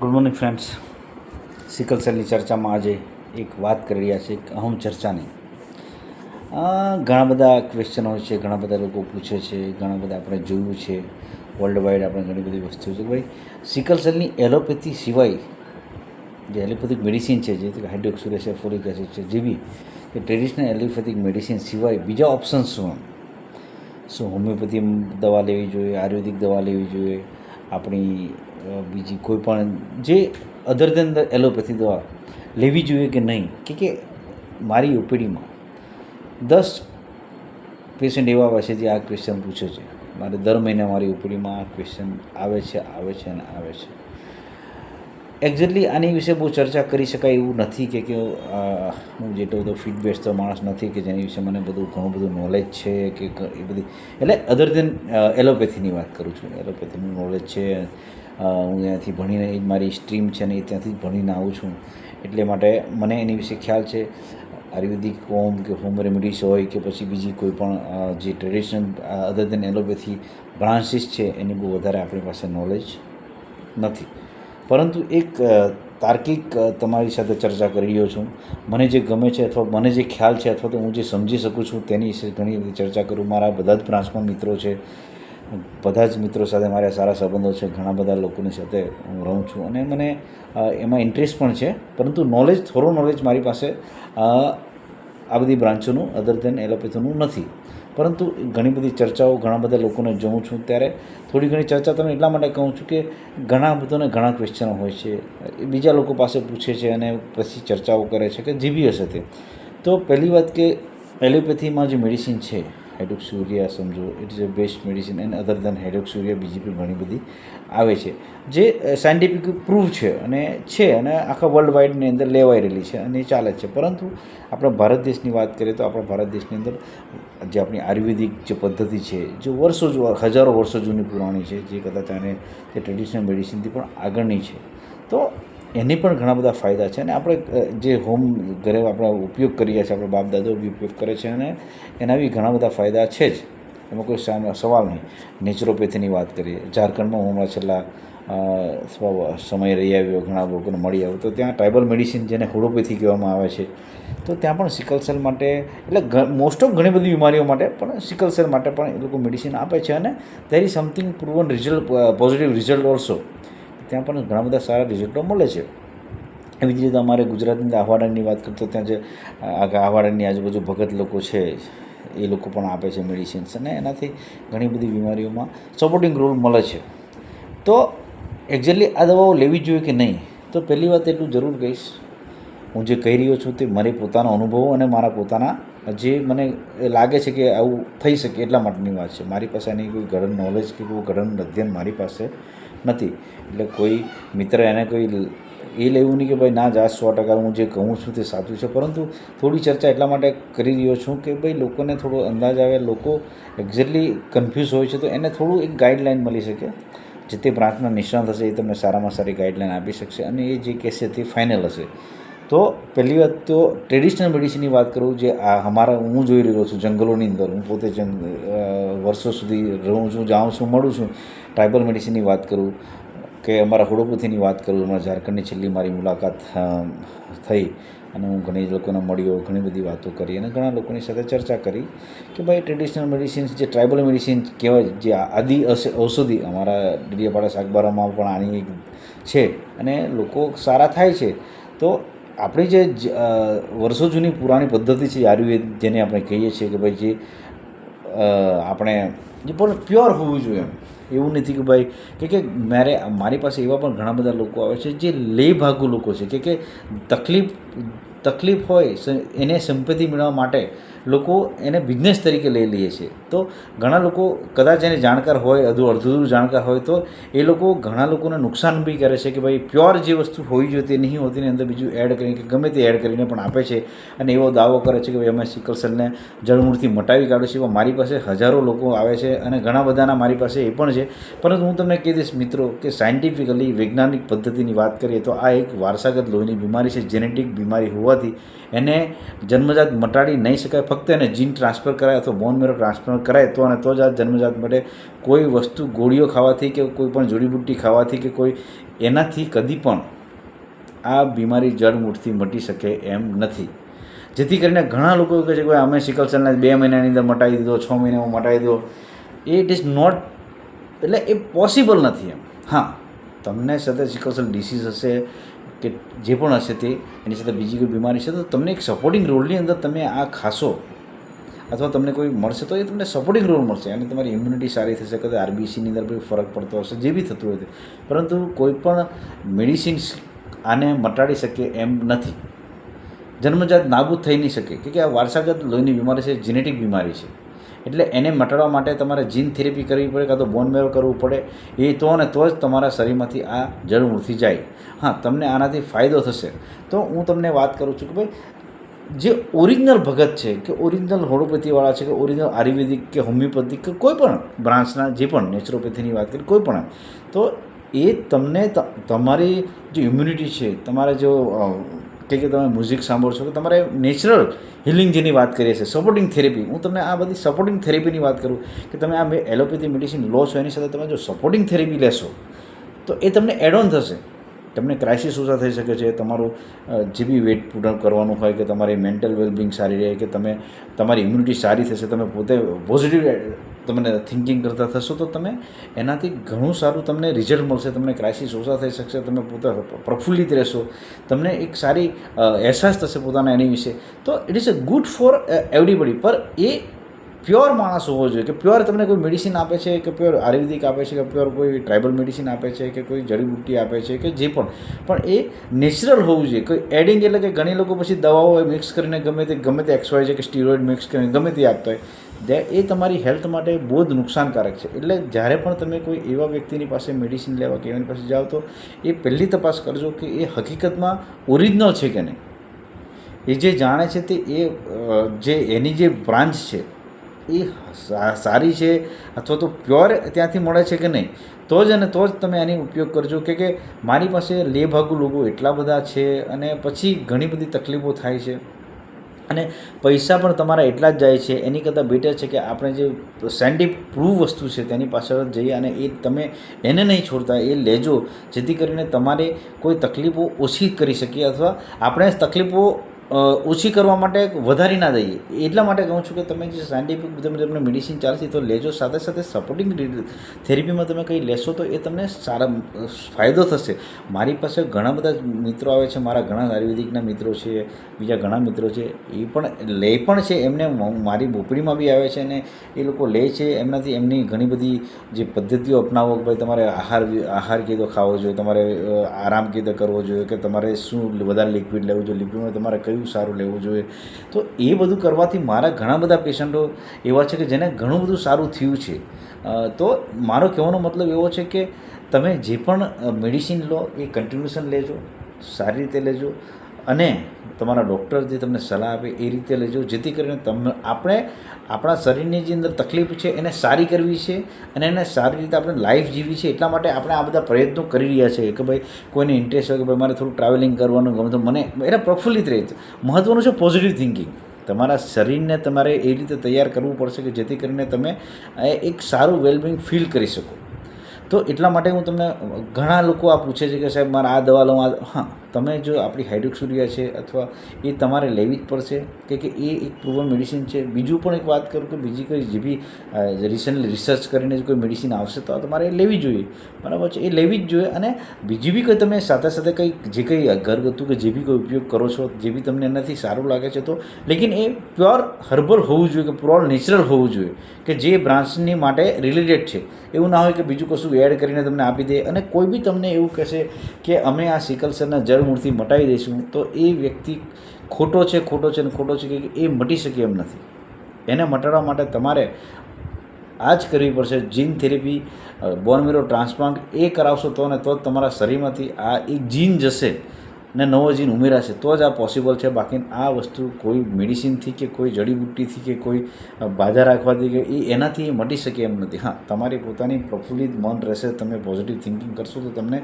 Good morning friends sickle સેલની ચર્ચામાં આજે એક વાત કરી રહ્યા છે, એક અહમ ચર્ચાની. ઘણા બધા ક્વેશ્ચન છે, ઘણા બધા લોકો પૂછે છે, ઘણા બધા આપણે જોયું છે. વર્લ્ડ વાઇડ આપણે ઘણી બધી વસ્તુઓ છે. ભાઈ સિકલ સેલની એલોપેથી સિવાય જે એલોપેથિક મેડિસિન છે, જે હાઇડ્રોક્સિલેસ છે ફોલિક એસિડ છે જેવી કે ટ્રેડિશનલ એલોપેથિક મેડિસિન સિવાય બીજા ઓપ્શન્સ શું શું હોમિયોપેથી દવા લેવી જોઈએ, આયુર્વેદિક દવા લેવી જોઈએ, આપણી બીજી કોઈ પણ જે અધર દેન ધ એલોપેથી દવા લેવી જોઈએ કે નહીં, કે કે મારી ઓપીડીમાં દસ પેશન્ટ એવા આવે છે જે આ ક્વેશ્ચન પૂછે છે. મારે દર મહિને મારી ઓપીડીમાં આ ક્વેશ્ચન આવે છે આવે છે અને આવે છે. એક્ઝેક્ટલી આની વિશે બહુ ચર્ચા કરી શકાય એવું નથી કે કે હું જેટલો બધો ફીટ બેસતો માણસ નથી કે જેની વિશે મને બધું ઘણું બધું નોલેજ છે કે એ બધી એટલે અધર દેન એલોપેથીની વાત કરું છું. એલોપેથીનું નોલેજ છે. હું ત્યાંથી ભણીને એ મારી સ્ટ્રીમ છે ને એ ત્યાંથી જ ભણીને આવું છું. એટલે માટે મને એની વિશે ખ્યાલ છે. આયુર્વેદિક હોમ કે હોમ રેમેડીઝ હોય કે પછી બીજી કોઈ પણ જે traditional other than allopathy branches છે, એની બહુ વધારે આપણી પાસે નોલેજ નથી. પરંતુ એક તાર્કિક તમારી સાથે ચર્ચા કરી રહ્યો છું. મને જે ગમે છે અથવા મને જે ખ્યાલ છે અથવા તો હું જે સમજી શકું છું તેની વિશે ઘણી બધી ચર્ચા કરું. મારા બધા જ બ્રાન્ચમાં મિત્રો છે. બધા જ મિત્રો સાથે મારા સારા સંબંધો છે. ઘણા બધા લોકોની સાથે હું રહું છું અને મને એમાં ઇન્ટરેસ્ટ પણ છે. પરંતુ નોલેજ થોડો નોલેજ મારી પાસે આ બધી બ્રાન્ચોનું અધર દેન એલોપેથીનું નથી. પરંતુ ઘણી બધી ચર્ચાઓ, ઘણા બધા લોકોને જોઉં છું ત્યારે થોડી ઘણી ચર્ચા તમે એટલા માટે કહું છું કે ઘણા બધાને ઘણા ક્વેશ્ચનો હોય છે. બીજા લોકો પાસે પૂછે છે અને પછી ચર્ચાઓ કરે છે કે જીવી હશે તે તો પહેલી વાત કે એલોપેથીમાં જે મેડિસિન છે હાઇડ્રોક્સુરિયા સમજો it is a best medicine and other than સૂર્યા બીજી પણ ઘણી બધી આવે છે. જે સાયન્ટિફિક પ્રૂવ છે અને છે અને આખા વર્લ્ડ વાઇડની અંદર લેવાઈ રહેલી છે અને એ ચાલે છે. પરંતુ આપણા ભારત દેશની વાત કરીએ તો આપણા ભારત દેશની અંદર જે આપણી આયુર્વેદિક જે પદ્ધતિ છે, જે વર્ષો હજારો વર્ષો જૂની પુરાણી છે, જે કદાચ આને જે ટ્રેડિશનલ મેડિસિનથી પણ આગળની છે. તો એની પણ ઘણા બધા ફાયદા છે અને આપણે જે હોમ ઘરે આપણે ઉપયોગ કરીએ છીએ, આપણા બાપ દાદાઓ બી ઉપયોગ કરે છે અને એના બી ઘણા બધા ફાયદા છે જ. એમાં કોઈ સવાલ નહીં. નેચરોપેથીની વાત કરીએ. ઝારખંડમાં હું હમણાં છેલ્લા સમય રહી આવ્યો, ઘણા લોકોને મળી આવ્યો. તો ત્યાં ટ્રાઇબલ મેડિસિન જેને હોડોપેથી કહેવામાં આવે છે, તો ત્યાં પણ સિકલ સેલ માટે, એટલે મોસ્ટ ઓફ ઘણી બધી બીમારીઓ માટે પણ સિકલ સેલ માટે પણ એ લોકો મેડિસિન આપે છે અને there is something proven result positive result also ત્યાં પણ ઘણા બધા સારા રિઝલ્ટો મળે છે. એવી જ રીતે અમારે ગુજરાતની અંદર આહવાડાની વાત કરતો ત્યાં જે આહવાડાની આજુબાજુ ભગત લોકો છે, એ લોકો પણ આપે છે મેડિસિન્સ અને એનાથી ઘણી બધી બીમારીઓમાં સપોર્ટિંગ રોલ મળે છે. તો એક્ઝેક્ટલી આ દવાઓ લેવી જોઈએ કે નહીં? તો પહેલી વાત એટલું જરૂર કહીશ, હું જે કહી રહ્યો છું તે મારી પોતાના અનુભવો અને મારા પોતાના જે મને લાગે છે કે આવું થઈ શકે એટલા માટેની વાત છે. મારી પાસે એની કોઈ ઘડન નોલેજ કે કોઈ ઘડન અધ્યયન મારી પાસે નથી. એટલે કોઈ મિત્ર એને કોઈ એ લેવું નહીં કે ભાઈ ના જા સો ટકા, હું જે કહું છું તે સાચું છે. પરંતુ થોડી ચર્ચા એટલા માટે કરી રહ્યો છું કે ભાઈ લોકોને થોડો અંદાજ આવે, લોકો એક્ઝેક્ટલી કન્ફ્યુઝ હોય છે, તો એને થોડું એક ગાઈડલાઇન મળી શકે. જે તે બ્રાન્ચના નિષ્ણાત હશે એ તમને સારામાં સારી ગાઈડલાઇન આપી શકશે અને એ જે કહેશે તે ફાઇનલ હશે. તો પહેલી વાત તો ટ્રેડિશનલ મેડિસિનની વાત કરું, જે આ અમારા, હું જોઈ રહ્યો છું જંગલોની અંદર. હું પોતે જંગ વર્ષો સુધી રહું છું, જાઉં છું, મળું છું. ટ્રાઇબલ મેડિસિનની વાત કરું કે અમારા હોડોપથીની વાત કરું, અમારા ઝારખંડની છેલ્લી મારી મુલાકાત થઈ અને હું ઘણી લોકોને મળ્યો, ઘણી બધી વાતો કરી અને ઘણા લોકોની સાથે ચર્ચા કરી કે ભાઈ ટ્રેડિશનલ મેડિસિન્સ જે ટ્રાઇબલ મેડિસિન કહેવાય, જે આદિ ઔષધિ અમારા ડેડિયાપાડા શાકબારામાં પણ આની એક છે અને લોકો સારા થાય છે. તો આપણી જે વર્ષો જૂની પુરાણી પદ્ધતિ છે આયુર્વેદ જેને આપણે કહીએ છીએ કે ભાઈ જે આપણે જે પણ પ્યોર હોવું જોઈએ એમ. એવું નથી કે ભાઈ, કે કે મારે, મારી પાસે એવા પણ ઘણા બધા લોકો આવે છે જે લે ભાગુ લોકો છે. કે કે તકલીફ તકલીફ હોય એને સંપત્તિ મેળવવા માટે લોકો એને બિઝનેસ તરીકે લઈ લઈએ છે. તો ઘણા લોકો કદાચ એને જાણકાર હોય, અધુ અડધું જાણકાર હોય, તો એ લોકો ઘણા લોકોને નુકસાન બી કરે છે કે ભાઈ પ્યોર જે વસ્તુ હોવી જોઈએ તે નહીં હોતી એની અંદર બીજું એડ કરીને કે ગમે તે એડ કરીને પણ આપે છે અને એવો દાવો કરે છે કે ભાઈ અમે સિકલ સેલને જળમૂળથી મટાવી કાઢ્યું છે. એવા મારી પાસે હજારો લોકો આવે છે અને ઘણા બધાના મારી પાસે એ પણ છે. પરંતુ હું તમને કહી દઈશ મિત્રો કે સાયન્ટિફિકલી વૈજ્ઞાનિક પદ્ધતિની વાત કરીએ તો આ એક વારસાગત લોહીની બીમારી છે જેનેટિક બીમારી હોવાથી એને જન્મજાત મટાડી નહીં શકાય. ફક્ત એને જીન ટ્રાન્સફર કરાય અથવા બોન મેરો ટ્રાન્સફર કરાય તો અને તો જ આ જન્મજાત માટે કોઈ વસ્તુ ગોળીઓ ખાવાથી કે કોઈ પણ જડીબુટ્ટી ખાવાથી કે કોઈ એનાથી કદી પણ આ બીમારી જડમૂળથી મટી શકે એમ નથી. જેથી કરીને ઘણા લોકો કહે છે કે અમે સિકલ બે મહિનાની અંદર મટાવી દીધો, છ મહિનામાં મટાવી દો એ ઇટ ઇઝ નોટ એટલે એ પોસિબલ નથી એમ. હા, તમને સાથે સિકલ ડિસીઝ હશે કે જે પણ હશે તે, એની સાથે બીજી કોઈ બીમારી છે, તો તમને એક સપોર્ટિંગ રોલની અંદર તમે આ ખાશો. અથવા તમને કોઈ મળશે, તો એ તમને સપોર્ટિંગ રોલ મળશે. અને તમારી ઇમ્યુનિટી સારી થશે, કદાચ આરબીસીની અંદર કોઈ ફરક પડતો હશે, જે બી થતું હોય તે. પરંતુ કોઈ પણ મેડિસિન્સ આને મટાડી શકે એમ નથી. જન્મજાત નાબૂદ થઈ નહીં શકે. કે આ વારસાગત લોહીની બીમારી છે જેનેટિક બીમારી છે. એટલે એને મટાડવા માટે તમારે જીન થેરેપી કરવી પડે કાં તો બોન મેરો કરવું પડે, એ તો અને તો જ તમારા શરીરમાંથી આ જળમૂળથી જાય. હા, તમને આનાથી ફાયદો થશે. તો હું તમને વાત કરું છું કે ભાઈ, જે ઓરિજિનલ ભગત છે કે ઓરિજિનલ હોમિયોપેથીવાળા છે કે ઓરિજિનલ આયુર્વેદિક કે હોમિયોપેથિક કે કોઈ પણ બ્રાન્ચના જે પણ નેચરોપેથીની વાત કરી, કોઈ પણ, તો એ તમને તમારી જે ઇમ્યુનિટી છે, તમારે જો કે કે તમે મ્યુઝિક સાંભળો છો કે તમારે નેચરલ હિલિંગ જેની વાત કરીએ છીએ સપોર્ટિંગ થેરેપી હું તમને આ બધી સપોર્ટિંગ થેરેપીની વાત કરું કે તમે આ એલોપેથી મેડિસિન લો છો, એની સાથે તમે જો સપોર્ટિંગ થેરેપી લેશો, તો એ તમને એડ ઓન થશે. તમને ક્રાઇસિસ ઓછા થઈ શકે છે, તમારું જે બી વેટ પૂર્ણ કરવાનું હોય કે તમારી મેન્ટલ વેલબિંગ સારી રહે કે તમે, તમારી ઇમ્યુનિટી સારી થશે, તમે પોતે પોઝિટિવ તમને થિંકિંગ કરતા થશો તો તમે એનાથી ઘણું સારું તમને રિઝલ્ટ મળશે, તમને ક્રાઇસિસ ઓછા થઈ શકશે, તમે પોતે પ્રફુલ્લિત રહેશો. તમને એક સારી અહેસાસ થશે પોતાના એની વિશે. તો it is a good for everybody પર એ પ્યોર માણસ હોવો જોઈએ કે પ્યોર તમને કોઈ મેડિસિન આપે છે કે પ્યોર આયુર્વેદિક આપે છે કે પ્યોર કોઈ ટ્રાઇબલ મેડિસિન આપે છે કે કોઈ જડીબુટ્ટી આપે છે કે જે પણ. પણ એ નેચરલ હોવું જોઈએ. કોઈ એડિંગ એટલે કે ઘણી લોકો પછી દવાઓ મિક્સ કરીને ગમે તે ગમે તે એક્સવાય છે કે સ્ટીરોઇડ મિક્સ કરીને ગમે તે આપતા હોય. એ તમારી હેલ્થ માટે બહુ જ નુકસાનકારક છે. એટલે જ્યારે પણ તમે કોઈ એવા વ્યક્તિની પાસે મેડિસિન લેવા કે એની પાસે જાઓ તો એ પહેલી તપાસ કરજો કે એ હકીકતમાં ઓરિજિનલ છે કે નહીં. એ જે જાણે છે તે એ જે એની જે બ્રાન્ચ છે એ સારી છે અથવા તો પ્યોર ત્યાંથી મળે છે કે નહીં. તો જ અને તો જ તમે એની ઉપયોગ કરજો કે કે મારી પાસે લેભાગુ લોકો એટલા બધા છે અને પછી ઘણી બધી તકલીફો થાય છે. અને પૈસા પણ તમારા એટલા જ જાય છે. એની કરતાં બેટર છે કે આપણે જે સાયન્ટિફિક પ્રૂવ વસ્તુ છે તેની પાછળ જઈએ અને એ તમે એને નહીં છોડતા, એ લેજો. જેથી કરીને તમારે કોઈ તકલીફો ઓછી કરી શકીએ અથવા આપણે તકલીફો ઓછી કરવા માટે વધારી ના દઈએ. એટલા માટે કહું છું કે તમે જે સાયન્ટિફિક તમે તમને મેડિસિન ચાલશે તો લેજો, સાથે સાથે સપોર્ટિંગ થેરેપીમાં તમે કંઈ લેશો તો એ તમને સારા ફાયદો થશે. મારી પાસે ઘણા બધા મિત્રો આવે છે, મારા ઘણા આયુર્વેદિકના મિત્રો છે, બીજા ઘણા મિત્રો છે, એ પણ, લે પણ છે, એમને મારી બોપડીમાં બી આવે છે અને એ લોકો લે છે, એમનાથી એમની ઘણી બધી જે પદ્ધતિઓ અપનાવો કે ભાઈ તમારે આહાર આહાર કીધો ખાવો જોઈએ, તમારે આરામ કીધો કરવો જોઈએ કે તમારે શું વધારે લિક્વિડ લેવું જોઈએ લિક્વિડમાં તમારે કયું સારું લેવું જોઈએ? તો એ બધું કરવાથી મારા ઘણા બધા પેશન્ટો એવા છે કે જેને ઘણું બધું સારું થયું છે. તો મારો કહેવાનો મતલબ એવો છે કે તમે જે પણ મેડિસિન લો એ કન્ટિન્યુશન લેજો, સારી રીતે લેજો. અને તમારા ડૉક્ટર જે તમને સલાહ આપે એ રીતે લેજો, જેથી કરીને તમે આપણે આપણા શરીરની જે અંદર તકલીફ છે એને સારી કરવી છે અને એને સારી રીતે આપણે લાઈફ જીવી છે, એટલા માટે આપણે આ બધા પ્રયત્નો કરી રહ્યા છીએ કે ભાઈ કોઈને ઇન્ટરેસ્ટ હોય કે ભાઈ મારે થોડું ટ્રાવેલિંગ કરવાનું ગમે તો મને એને પ્રફુલ્લિત રહે. મહત્ત્વનું છે પોઝિટિવ થિંકિંગ તમારા શરીરને તમારે એ રીતે તૈયાર કરવું પડશે કે જેથી કરીને તમે એક સારું વેલબિંગ ફીલ કરી શકો. તો એટલા માટે હું તમને ઘણા લોકો આ પૂછે છે કે સાહેબ મારે આ દવા લઉં, આ હા. તમે જો આપણી હાઇડ્રોક્સુરિયા છે અથવા એ તમારે લેવી જ પડશે કે કે એ એક પ્રૂવન મેડિસિન છે. બીજું પણ એક વાત કરું કે બીજી કોઈ જે બી રિસન્ટલી રિસર્ચ કરીને કોઈ મેડિસિન આવશે તો તમારે લેવી જોઈએ. બરાબર છે? એ લેવી જ જોઈએ અને બીજી બી કોઈ તમે સાથે સાથે કંઈ જે કંઈ ઘરગથ્થુ કે જે બી કોઈ ઉપયોગ કરો છો, જે બી તમને એનાથી સારું લાગે છે તો, લેકિન એ પ્યોર હર્બલ હોવું જોઈએ કે પ્યોર નેચરલ હોવું જોઈએ કે જે બ્રાન્ચની માટે રિલેટેડ છે. એવું ના હોય કે બીજું કશું એડ કરીને તમને આપી દે અને કોઈ બી તમને એવું કહેશે કે અમે આ સિકલ સેલના જળમૂળથી મટાવી દઈશું, તો એ વ્યક્તિ ખોટો છે ખોટો છે ને ખોટો છે કે એ મટી શકે એમ નથી. એને મટાડવા માટે તમારે આ જ કરવી પડશે જીન થેરેપી બોન મેરો ટ્રાન્સપ્લાન્ટ એ કરાવશો તો ને તો તમારા શરીરમાંથી આ એક જીન જશે. ને નવો જીન ઉમેરાશે, તો જ આ પોસિબલ છે. બાકી આ વસ્તુ કોઈ મેડિસિનથી કે કોઈ જડીબુટ્ટીથી કે કોઈ બાધા રાખવાથી કે એ એનાથી મટી શકે એમ નથી. હા, તમારી પોતાની પ્રફુલ્લિત મન રહેશે, તમે પોઝિટિવ થિંકિંગ કરશો તો તમને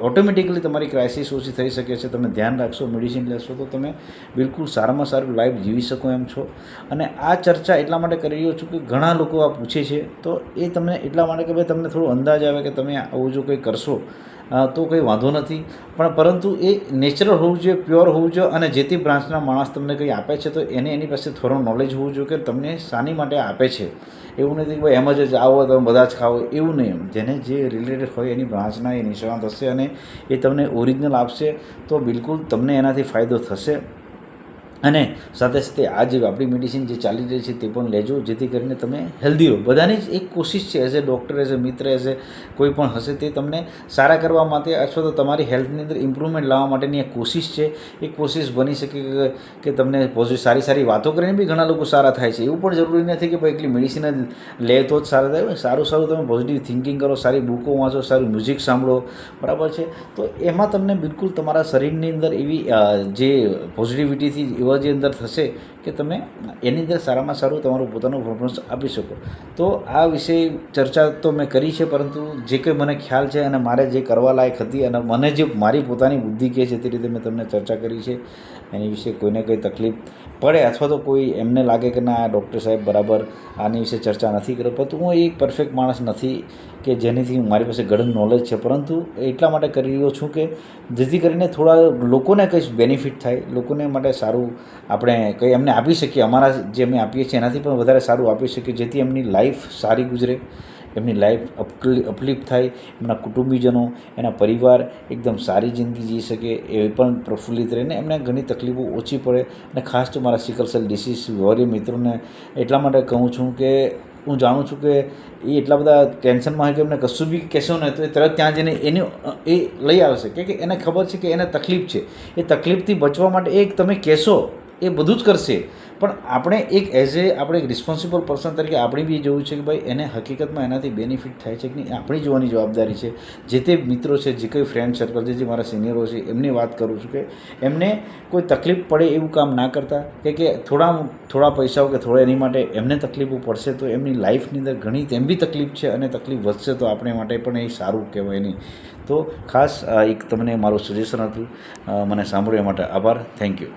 ઓટોમેટિકલી તમારી ક્રાઇસિસ ઓછી થઈ શકે છે. તમે ધ્યાન રાખશો મેડિસિન લેશો તો તમે બિલકુલ સારામાં સારું લાઈફ જીવી શકો એમ છો. અને આ ચર્ચા એટલા માટે કરી રહ્યો છું કે ઘણા લોકો આ પૂછે છે, તો એ તમને એટલા માટે કે ભાઈ તમને થોડો અંદાજ આવે કે તમે આવું જો કંઈ કરશો તો કંઈ વાંધો નથી. પણ પરંતુ એ નેચરલ હોવું જોઈએ, પ્યોર હોવું જોઈએ અને જે તે બ્રાન્ચના માણસ તમને કંઈ આપે છે તો એને એની પાસે થોડો નોલેજ હોવું જોઈએ કે તમને શાની માટે આપે છે. એવું નથી કે ભાઈ એમ જ આવો, તમે બધા જ ખાઓ, એવું નહીં જેને જે રિલેટેડ હોય એની બ્રાન્ચના એ નિષ્ણાત હશે અને એ તમને ઓરિજિનલ આપશે તો બિલકુલ તમને એનાથી ફાયદો થશે. અને સાથે સાથે આ જે આપણી મેડિસિન જે ચાલી રહી છે તે પણ લેજો, જેથી કરીને તમે હેલ્ધી રહો. બધાની જ એક કોશિશ છે as a doctor as a મિત્ર એઝ એ કોઈ પણ હશે તે તમને સારા કરવા માટે અથવા તો તમારી હેલ્થની અંદર ઇમ્પ્રુવમેન્ટ લાવવા માટેની એક કોશિશ છે. એ કોશિશ બની શકે કે તમને પોઝિટિવ સારી સારી વાતો કરીને બી ઘણા લોકો સારા થાય છે. એવું પણ જરૂરી નથી કે ભાઈ એકલી મેડિસિન જ લે તો જ સારા થાય. સારું સારું તમે પોઝિટિવ થિંકિંગ કરો, સારી બુકો વાંચો, સારું મ્યુઝિક સાંભળો. બરાબર છે? તો એમાં તમને બિલકુલ તમારા શરીરની અંદર એવી જે પોઝિટિવિટીથી એવા જે અંદર થશે કે તમે એની અંદર સારામાં સારું તમારું પોતાનું પરફોર્મન્સ આપી શકો. તો આ વિશે ચર્ચા તો મેં કરી છે, પરંતુ જે કંઈ મને ખ્યાલ છે અને મારે જે કરવા લાયક હતી અને મને જે મારી પોતાની બુદ્ધિ કહે છે તે રીતે મેં તમને ચર્ચા કરી છે. એની વિશે કોઈને કંઈ તકલીફ પડે અથવા તો કોઈ એમને લાગે કે ના ડૉક્ટર સાહેબ બરાબર આની વિશે ચર્ચા નથી કરે. પરંતુ હું એક પરફેક્ટ માણસ નથી કે જેનીથી મારી પાસે ઘણું નોલેજ છે. પરંતુ એટલા માટે કરી રહ્યો છું કે જેથી કરીને થોડા લોકોને કંઈ બેનિફિટ થાય, લોકોને માટે સારું આપણે કંઈ એમને આપી શકીએ. અમારા જે અમે આપીએ છીએ, એનાથી પણ વધારે સારું આપી શકીએ, જેથી એમની લાઈફ સારી ગુજરે, એમની લાઈફ અપલિફ્ટ થાય, એમના કુટુંબીજનો, એના પરિવાર એકદમ સારી જિંદગી જીવી શકે, એ પણ પ્રફુલ્લિત રહીને એમને ઘણી તકલીફો ઓછી પડે. અને ખાસ તો મારા સિકલસેલ ડિસીઝ વોરિયર મિત્રોને એટલા માટે કહું છું કે, હું જાણું છું કે એ એટલા બધા ટેન્શનમાં હોય કે એમને કશું બી કહેશો ને તો એ તરત ત્યાં જઈને એને, એ લઈ આવશે. કે એને ખબર છે કે એને તકલીફ છે. એ તકલીફથી બચવા માટે એક તમે કહેશો એ બધું જ કરશે. પણ આપણે એક એઝ એ આપણે એક રિસ્પોન્સિબલ પર્સન તરીકે આપણે બી જોવું છે કે ભાઈ એને હકીકતમાં એનાથી બેનિફિટ થાય છે કે નહીં આપણી જોવાની જવાબદારી છે. જે તે મિત્રો છે, જે કંઈ ફ્રેન્ડ સર્કલ છે, જે મારા સિનિયરો છે, એમની વાત કરું છું કે એમને કોઈ તકલીફ પડે એવું કામ ના કરતા, કે કે થોડા થોડા પૈસાઓ કે થોડા એની માટે એમને તકલીફો પડશે તો એમની લાઈફની અંદર ઘણી તેમ બી તકલીફ છે અને તકલીફ વધશે તો આપણે માટે પણ એ સારું કહેવાય નહીં. તો ખાસ એક તમને મારું સજેશન હતું. મને સાંભળ્યા માટે આભાર. Thank you